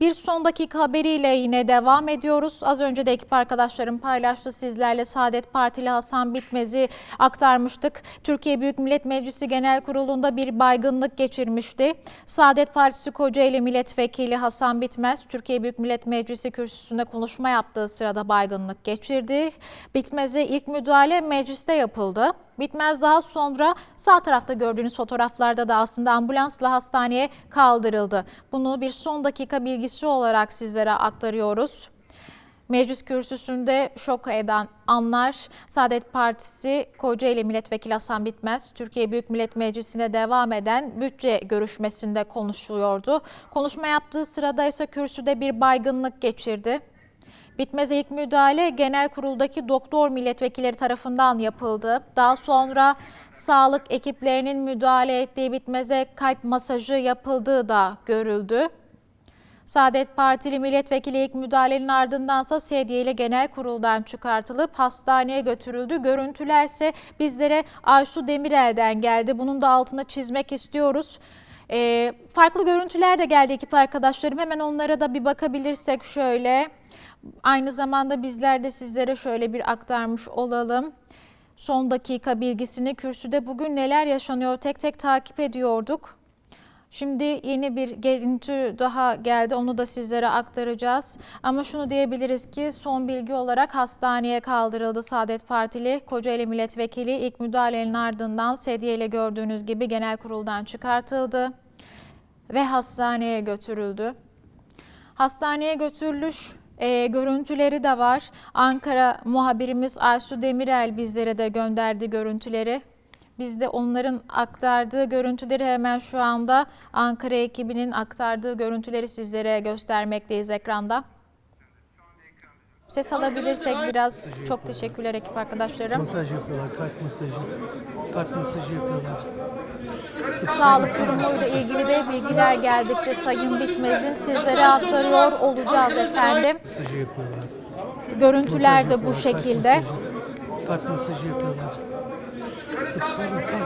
Bir son dakika haberiyle yine devam ediyoruz. Az önce de ekip arkadaşlarım paylaştı sizlerle Saadet Partili Hasan Bitmez'i aktarmıştık. Türkiye Büyük Millet Meclisi Genel Kurulu'nda bir baygınlık geçirmişti. Saadet Partisi Kocaeli Milletvekili Hasan Bitmez, Türkiye Büyük Millet Meclisi kürsüsünde konuşma yaptığı sırada baygınlık geçirdi. Bitmez'e ilk müdahale mecliste yapıldı. Bitmez daha sonra sağ tarafta gördüğünüz fotoğraflarda da aslında ambulansla hastaneye kaldırıldı. Bunu bir son dakika bilgisi olarak sizlere aktarıyoruz. Meclis kürsüsünde şok eden anlar Saadet Partisi Kocaeli Milletvekili Hasan Bitmez, Türkiye Büyük Millet Meclisi'nde devam eden bütçe görüşmesinde konuşuyordu. Konuşma yaptığı sırada ise kürsüde bir baygınlık geçirdi. Bitmez ilk müdahale genel kuruldaki doktor milletvekilleri tarafından yapıldı. Daha sonra sağlık ekiplerinin müdahale ettiği Bitmez'e kalp masajı yapıldığı da görüldü. Saadet Partili milletvekili ilk müdahalenin ardındansa sedye ile genel kuruldan çıkartılıp hastaneye götürüldü. Görüntülerse bizlere Aysu Demirel'den geldi. Bunun da altına çizmek istiyoruz. Ee, farklı görüntüler de geldi ekip arkadaşlarım. Hemen onlara da bir bakabilirsek şöyle. Aynı zamanda bizler de sizlere şöyle bir aktarmış olalım. Son dakika bilgisini kürsüde bugün neler yaşanıyor tek tek takip ediyorduk. Şimdi yeni bir görüntü daha geldi. Onu da sizlere aktaracağız. Ama şunu diyebiliriz ki son bilgi olarak hastaneye kaldırıldı Saadet Partili Kocaeli Milletvekili ilk müdahalenin ardından sedyeyle gördüğünüz gibi genel kuruldan çıkartıldı ve hastaneye götürüldü. Hastaneye götürülüş e, görüntüleri de var. Ankara muhabirimiz Aysu Demirel bizlere de gönderdi görüntüleri. Biz de onların aktardığı görüntüleri hemen şu anda Ankara ekibinin aktardığı görüntüleri sizlere göstermekteyiz ekranda. Ses alabilirsek biraz çok teşekkürler ekip arkadaşlarım. Masaj yapıyorlar, kalp masajı. Kalp masajı yapıyorlar. Sağlık durumuyla ilgili de bilgiler geldikçe Sayın Bitmez'in sizlere aktarıyor olacağız efendim. Görüntüler de bu şekilde. Kalp masajı yapıyorlar.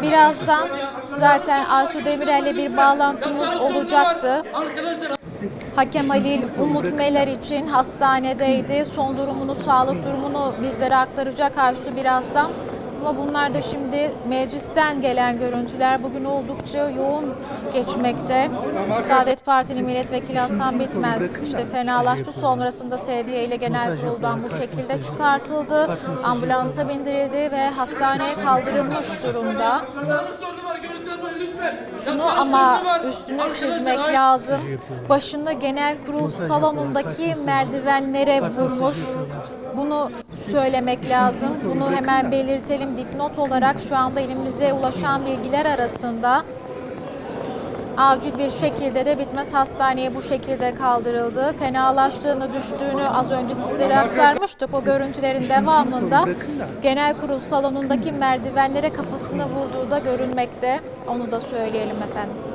Birazdan zaten Aysu Demirel'le bir bağlantımız olacaktı. Hakem Halil Umut Meler için hastanedeydi. Son durumunu, sağlık durumunu bizlere aktaracak Aysu birazdan. Ama bunlar da şimdi meclisten gelen görüntüler bugün oldukça yoğun geçmekte. Saadet Partili Milletvekili Hasan Bitmez işte fenalaştı. Sonrasında sedye ile genel kuruldan bu şekilde çıkartıldı. Ambulansa bindirildi ve hastaneye kaldırılmış durumda. Şunu ama üstünü çizmek lazım. Başını genel kurul salonundaki merdivenlere vurmuş. Bunu söylemek lazım. Bunu hemen belirtelim. Dipnot olarak şu anda elimize ulaşan bilgiler arasında acil bir şekilde de bitmez hastaneye bu şekilde kaldırıldı. Fenalaştığını, düştüğünü az önce sizlere aktarmıştık. O görüntülerin devamında genel kurul salonundaki merdivenlere kafasını vurduğu da görülmekte. Onu da söyleyelim efendim.